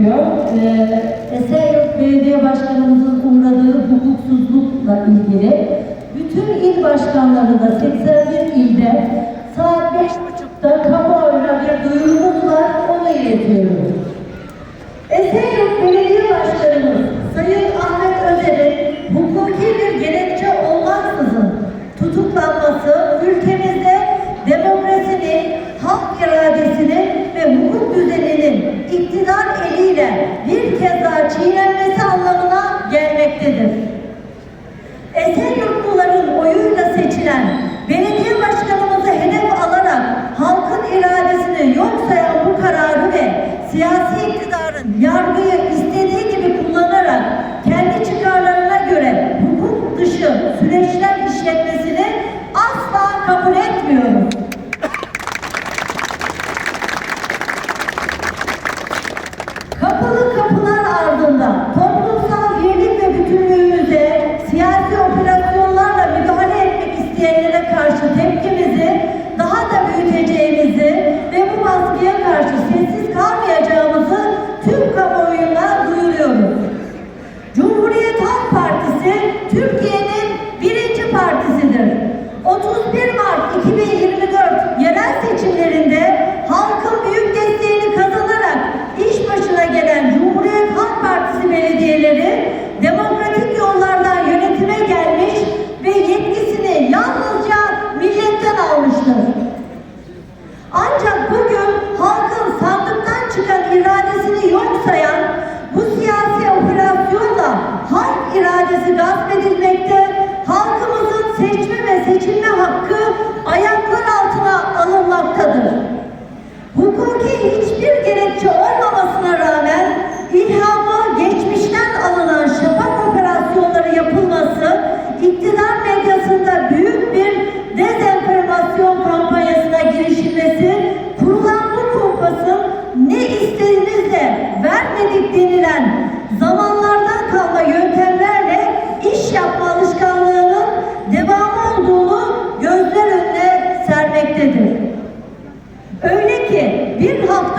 yapıyor. Ee, Belediye Başkanımızın uğradığı hukuksuzlukla ilgili bütün il başkanları da 81 ilde mülteciler işletmesini asla kabul etmiyoruz. demokrasi gasp edilmekte, halkımızın seçme ve seçilme hakkı ayaklar altına alınmaktadır. göstermektedir. Öyle ki bir hafta